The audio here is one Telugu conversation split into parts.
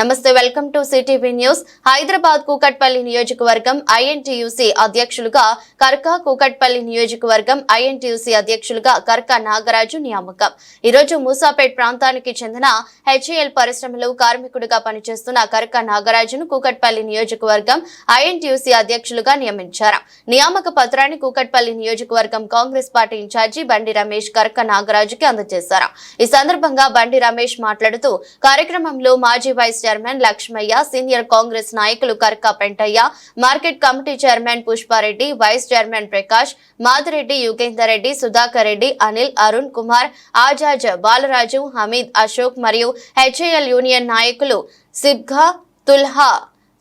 నమస్తే welcome to CTV news. Hyderabad Kukatpally నియోజకవర్గం ఐఎన్టీయూసీ అధ్యక్షులుగా కర్క కూకట్పల్లి నియోజకవర్గం ఐఎన్టీయూసీ అధ్యక్షులుగా కర్క నాగరాజు నియామకం. ఈరోజు మూసాపేట్ ప్రాంతానికి చెందిన హెచ్ఏఎల్ పరిశ్రమలో కార్మికుడిగా పనిచేస్తున్న కర్క నాగరాజును కూకట్పల్లి నియోజకవర్గం ఐఎన్టీయూసీ అధ్యక్షులుగా నియమించారు. నియామక పత్రాన్ని కూకట్పల్లి నియోజకవర్గం కాంగ్రెస్ పార్టీ ఇన్ఛార్జి బండి రమేష్ కర్క నాగరాజుకి అందజేశారు. ఈ సందర్భంగా బండి రమేష్ మాట్లాడుతూ కార్యక్రమంలో మాజీ vice chairman Lakshmaiah senior Congress నాయకులు Karka Pentaiah market committee chairman Pushpa Reddy vice chairman Prakash Madireddy Yugender Reddy Sudhakar Reddy Anil Arun Kumar Aijaz Balaraju Hameed Ashok మరియు హెచ్ఏఎల్ యూనియన్ నాయకులు సిబ్ఘా తుల్హా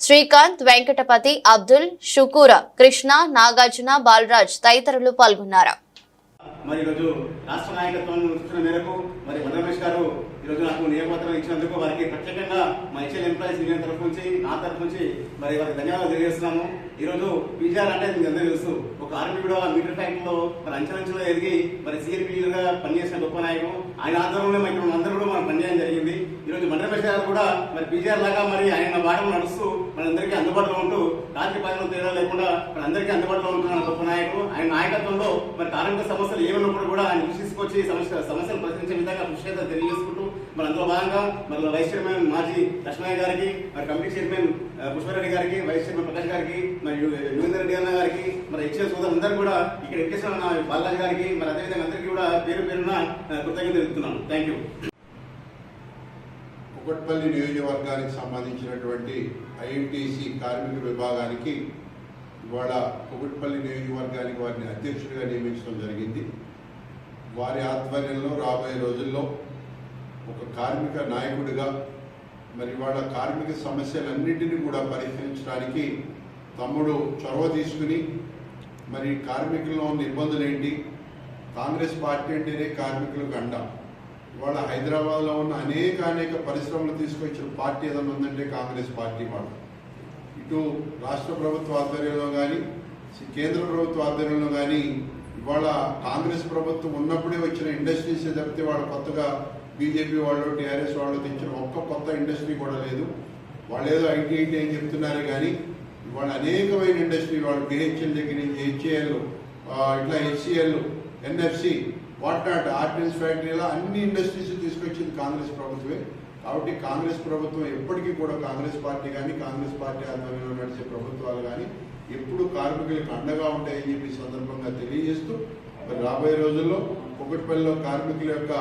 శ్రీకాంత్ వెంకటపతి అబ్దుల్ షుకూర కృష్ణ నాగార్జున బాలరాజ్ తదితరులు పాల్గొన్నారు. మరి ఈరోజు రాష్ట్ర నాయకత్వం సూచన మేరకు మరి రమేష్ గారు ఈరోజు నాకు నియమపత్రం ఇచ్చినందుకు వారికి ప్రత్యేకంగా మా ఎంప్లాయీస్ యూనియన్ తరఫు నుంచి నా తరఫు నుంచి మరి వారికి ధన్యవాదాలు తెలియజేస్తున్నాము. ఈరోజు పీజీఆర్ అంటే మీకు అందరూ తెలుసు. ఒక ఆర్మీ కూడా మీటర్ ఫ్యాక్టరీలో మరి అంచెలంచెలో ఎదిగి మరి సిఆర్పీగా పనిచేసిన గొప్ప నాయకుడు. ఆయన ఆధ్వర్యంలో మరి అందరూ కూడా మనం పనిచేయడం జరిగింది. ఈరోజు మండల రమేష్ గారు కూడా మరి పీజీఆర్ లాగా మరి ఆయన భాగం నడుస్తూ మనందరికీ అందుబాటులో ఉంటూ రాత్రి పగలు తేడా లేకుండా మన అందరికీ అందుబాటులో ఉంటున్న గొప్ప నాయకుడు. ఆయన నాయకత్వంలో మరి కార్మిక సమస్యలు ఏమైనప్పుడు కూడా ఆయన కృషి తీసుకొచ్చి సమస్య సమస్యలు పరిష్కరించే విధంగా కృషి తెలియజేసుకుంటూ మరి అందులో భాగంగా మరి వైస్ చైర్మన్ మాజీ లక్ష్మయ్య గారికి మరి కమిటీ చైర్మన్ పుష్పారెడ్డి గారికి వైస్ చైర్మన్ ప్రకాష్ గారికి మరి యువేందర్ రెడ్డి అన్న గారికి మరి హెచ్ఎల్ సోదరు అందరూ కూడా ఇక్కడ ఎక్కేసిన ఉన్న బాలరాజు గారికి మరి అదేవిధంగా అందరికీ కూడా పేరు పేరున కృతజ్ఞత తెలుపుతున్నాను. థ్యాంక్ యూ కుకట్పల్లి నియోజకవర్గానికి సంబంధించినటువంటి ఐఎన్టీసీ కార్మిక విభాగానికి ఇవాళ కుకట్పల్లి నియోజకవర్గానికి వారిని అధ్యక్షుడిగా నియమించడం జరిగింది. వారి ఆధ్వర్యంలో రాబోయే రోజుల్లో ఒక కార్మిక నాయకుడిగా మరి వాళ్ళ కార్మిక సమస్యలన్నింటినీ కూడా పరిష్కరించడానికి తమ్ముడు చొరవ తీసుకుని మరి కార్మికుల్లో ఉన్న ఇబ్బందులు ఏంటి? కాంగ్రెస్ పార్టీ అంటేనే కార్మికులకు అండ ఇవాళ హైదరాబాద్లో ఉన్న అనేక అనేక పరిశ్రమలు తీసుకొచ్చిన పార్టీ ఏదైనా ఉందంటే కాంగ్రెస్ పార్టీ వాళ్ళు. ఇటు రాష్ట్ర ప్రభుత్వ ఆధ్వర్యంలో కానీ కేంద్ర ప్రభుత్వ ఆధ్వర్యంలో కానీ ఇవాళ కాంగ్రెస్ ప్రభుత్వం ఉన్నప్పుడే వచ్చిన ఇండస్ట్రీస్ తప్పితే వాళ్ళు కొత్తగా బీజేపీ వాళ్ళు టీఆర్ఎస్ వాళ్ళు తెచ్చిన ఒక్క కొత్త ఇండస్ట్రీ కూడా లేదు. వాళ్ళు ఏదో ఐటీ ఐటీ అని చెప్తున్నారు కానీ ఇవాళ అనేకమైన ఇండస్ట్రీ వాళ్ళు బిహెచ్ఎల్ దగ్గర నుంచి హెచ్ఏఎల్ ఇట్లా HCL NFC what not ordnance ఫ్యాక్టరీలో అన్ని ఇండస్ట్రీస్ తీసుకొచ్చింది కాంగ్రెస్ ప్రభుత్వమే. కాబట్టి కాంగ్రెస్ ప్రభుత్వం ఎప్పటికీ కూడా కాంగ్రెస్ పార్టీ కానీ కాంగ్రెస్ పార్టీ ఆధ్వర్యంలో నడిచే ప్రభుత్వాలు కానీ ఎప్పుడు కార్మికులకు అండగా ఉంటాయని చెప్పి సందర్భంగా తెలియజేస్తూ మరి రాబోయే రోజుల్లో కుకట్పల్లిలో కార్మికుల యొక్క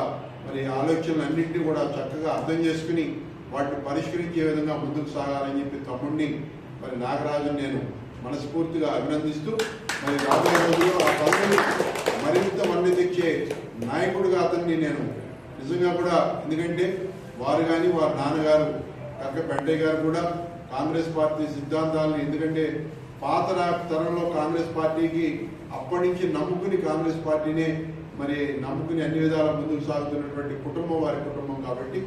మరి ఆలోచనలన్నింటినీ కూడా చక్కగా అర్థం చేసుకుని వాటిని పరిష్కరించే విధంగా ముందుకు సాగాలని చెప్పి తమ్ముడిని మరి నాగరాజు నేను మనస్ఫూర్తిగా అభినందిస్తూ మరి రాబోయే రోజుల్లో ఆ పదవిని మరింత మన్ని తెచ్చే నాయకుడిగా అతన్ని నేను నిజంగా కూడా ఎందుకంటే వారు కానీ వారి నాన్నగారు కక్క పెండయ్య గారు కూడా కాంగ్రెస్ పార్టీ సిద్ధాంతాలను ఎందుకంటే పాత తరంలో కాంగ్రెస్ పార్టీకి అప్పటి నుంచి నమ్ముకుని కాంగ్రెస్ పార్టీనే మరి నమ్ముకుని అన్ని విధాల ముందుకు సాగుతున్నటువంటి కుటుంబం వారి కుటుంబం కాబట్టి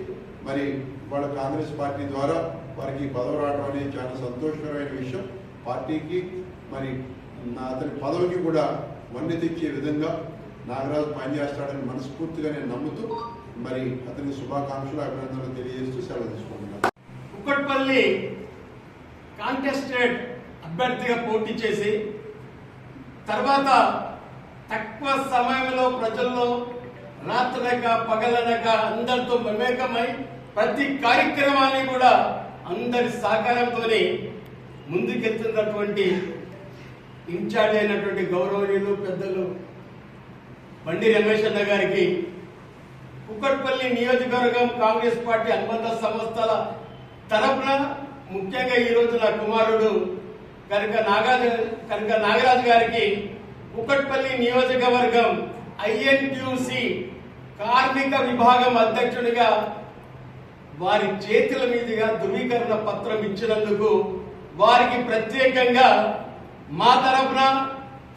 మరి వాళ్ళ కాంగ్రెస్ పార్టీ ద్వారా వారికి పదవి రావడం అనేది చాలా సంతోషకరమైన విషయం. పార్టీకి మరి అతని పదవికి కూడా వన్నె తెచ్చే విధంగా నాగరాజు పనిచేస్తాడని మనస్ఫూర్తిగా నేను నమ్ముతూ మరి అతని శుభాకాంక్షలు అభినందనలు తెలియజేస్తూ సెలవు తీసుకుంటున్నాను. కుక్కట్పల్లి కాంటెస్టెడ్ అభ్యర్థిగా పోటీ చేసి తర్వాత తక్కువ సమయంలో ప్రజల్లో రాత్రనక పగలనక అందరితో మమేకమై ప్రతి కార్యక్రమాన్ని కూడా అందరి సహకారంతోనే ముందుకెళ్తున్నటువంటి ఇన్ఛార్జ్ అయినటువంటి గౌరవనీయులు పెద్దలు బండి రమేష్ అన్న గారికి కుక్కట్పల్లి నియోజకవర్గం కాంగ్రెస్ పార్టీ అనుబంధ సంస్థల తరపున ముఖ్యంగా ఈ రోజు నా కుమారుడు కనుక నాగార్జు కనుక నాగరాజు గారికి కుకట్పల్లి నియోజకవర్గం ఐఎన్టీయూసి కార్మిక విభాగం అధ్యక్షుడిగా వారి చేతుల మీదుగా ధృవీకరణ పత్రం ఇచ్చినందుకు వారికి ప్రత్యేకంగా మా తరపున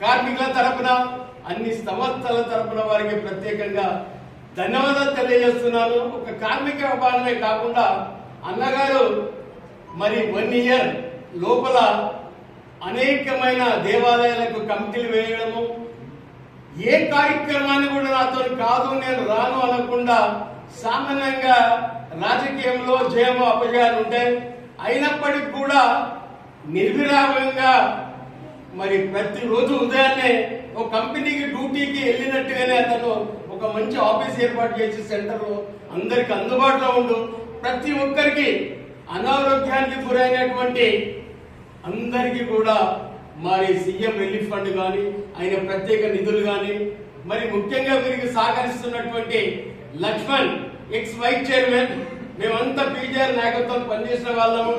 కార్మికుల తరపున అన్ని సంస్థల తరపున వారికి ప్రత్యేకంగా ధన్యవాదాలు తెలియజేస్తున్నాను. ఒక కార్మిక విభాగమే కాకుండా అన్నగారు మరి వన్ ఇయర్ లోపల అనేకమైన దేవాలయాలకు కమిటీలు వేయడము. ఏ కార్యక్రమాన్ని కూడా నాతో కాదు నేను రాను అనకుండా సామాన్యంగా రాజకీయంలో జయము అపజయాలు ఉంటాయి అయినప్పటికీ కూడా నిర్విరామంగా మరి ప్రతిరోజు ఉదయాన్నే ఒక కంపెనీకి డ్యూటీకి వెళ్ళినట్టుగానే అతను ఒక మంచి ఆఫీస్ ఏర్పాటు చేసి సెంటర్లో అందరికి అందుబాటులో ఉండు. ప్రతి ఒక్కరికి అనారోగ్యానికి గురైనటువంటి అందరికీ కూడా మరి సీఎం రిలీఫ్ ఫండ్ కానీ ఆయన ప్రత్యేక నిధులు కానీ మరి ముఖ్యంగా వీరికి సహకరిస్తున్నటువంటి లక్ష్మణ్ ఎక్స్ వైస్ చైర్మన్ మేమంతా పీజీఆర్ నాయకత్వం పనిచేసిన వాళ్ళము.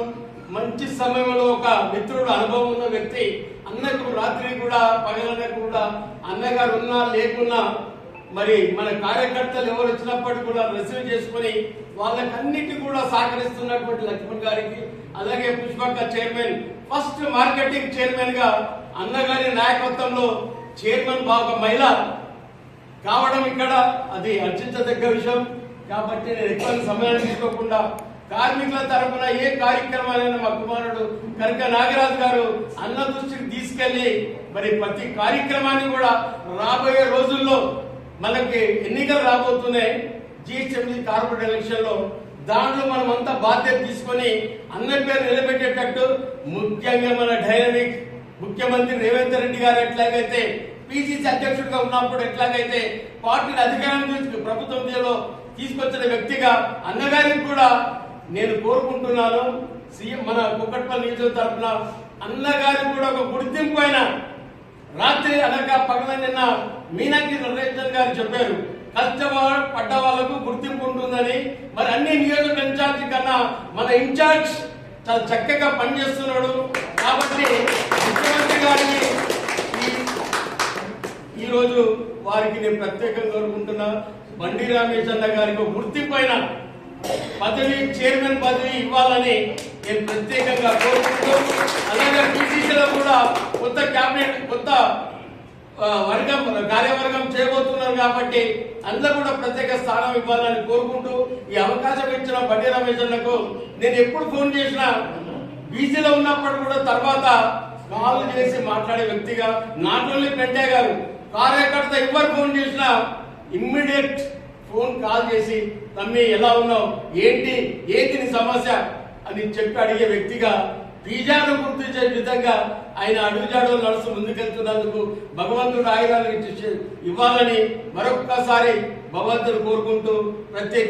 మంచి సమయంలో ఒక మిత్రుడు అనుభవం ఉన్న వ్యక్తి. అన్నకు రాత్రి కూడా పగలన్న కూడా అన్నగారు ఉన్నా లేకున్నా మరి మన కార్యకర్తలు ఎవరు వచ్చినప్పటికీ కూడా రిసీవ్ చేసుకుని వాళ్ళకన్నిటి కూడా సహకరిస్తున్నటువంటి లక్ష్మణ్ గారికి అలాగే పుష్పక్క చైర్మన్ ఫస్ట్ మార్కెటింగ్ చైర్మన్గా అన్నగారి నాయకత్వంలో చైర్మన్ బాగా మహిళ కావడం ఇక్కడ అది అర్చించదగ్గ విషయం. కాబట్టి నేను ఎక్కువ సమయాన్ని తీసుకోకుండా కార్మికుల తరపున ఏ కార్యక్రమాలైనా మా కుమారుడు కనక నాగరాజు గారు అన్న దృష్టికి తీసుకెళ్ళి మరి ప్రతి కార్యక్రమాన్ని కూడా రాబోయే రోజుల్లో మనకి ఎన్నికలు రాబోతున్నాయి. జిహెచ్ఎంసీ కార్పొరేట్ ఎలక్షన్లో దాంట్లో మనం అంతా బాధ్యత తీసుకొని అన్న పేరు నిలబెట్టేటట్టు ముఖ్యంగా మన డైనమిక్ ముఖ్యమంత్రి రేవంత్ రెడ్డి గారు ఎట్లాగైతే పీసీసీ అధ్యక్షుడిగా ఉన్నప్పుడు ఎట్లాగైతే పార్టీని అధికారం తీసుకు ప్రభుత్వంలో తీసుకొచ్చిన వ్యక్తిగా అన్నగారికి కూడా నేను కోరుకుంటున్నాను. సీఎం మన కుక్కట్పల్లి నియోజక తరఫున అన్నగారికి కూడా ఒక గుర్తింపు అయిన రాత్రి అనగా పగల నిన్న మీనాకి నరేంద్ర గారు చెప్పారు. కష్టపడ పడ్డ వాళ్ళకు గుర్తింపు ఉంటుందని. మరి అన్ని నియోజక ఇన్ఛార్జ్ కన్నా మన ఇన్ఛార్జ్ చాలా చక్కగా పనిచేస్తున్నాడు. కాబట్టి ముఖ్యమంత్రి గారిని ఈ- వారికి నేను ప్రత్యేకంగా కోరుకుంటున్నా. బండి రామేష్ అన్న గారికి ఒక గుర్తింపైన పదవి చైర్మన్ పదవి ఇవ్వాలని నేను ప్రత్యేకంగా కోరుకుంటూ అలాగే పిసిసిలో కూడా కొత్త క్యాబినెట్ కొత్త వర్గం కార్యవర్గం చేయబోతున్నారు కాబట్టి అందరూ కూడా ప్రత్యేక స్థానం ఇవ్వాలని కోరుకుంటూ ఈ అవకాశం ఇచ్చిన బండి రమేష్ నేను ఎప్పుడు ఫోన్ చేసినా బీసీలో ఉన్నప్పుడు కూడా తర్వాత కాల్ చేసి మాట్లాడే వ్యక్తిగా నాట్ ఓన్లీ పెంటే గారు కార్యకర్త ఎవరు ఫోన్ చేసినా ఇమ్మీడియట్ ఫోన్ కాల్ చేసి తమ్మి ఎలా ఉన్నావు? ఏంటి? ఏంటి నీ సమస్య? అని చెప్పి అడిగే వ్యక్తిగా బీజాను గుర్తించే విధంగా ఆయన అడుగుజాడలు నడుస్తూ ముందుకెళ్తున్నందుకు భగవంతుడు ఆయుధాలు ఇచ్చి ఇవ్వాలని మరొక్కసారి భగవంతుడు కోరుకుంటూ ప్రత్యేక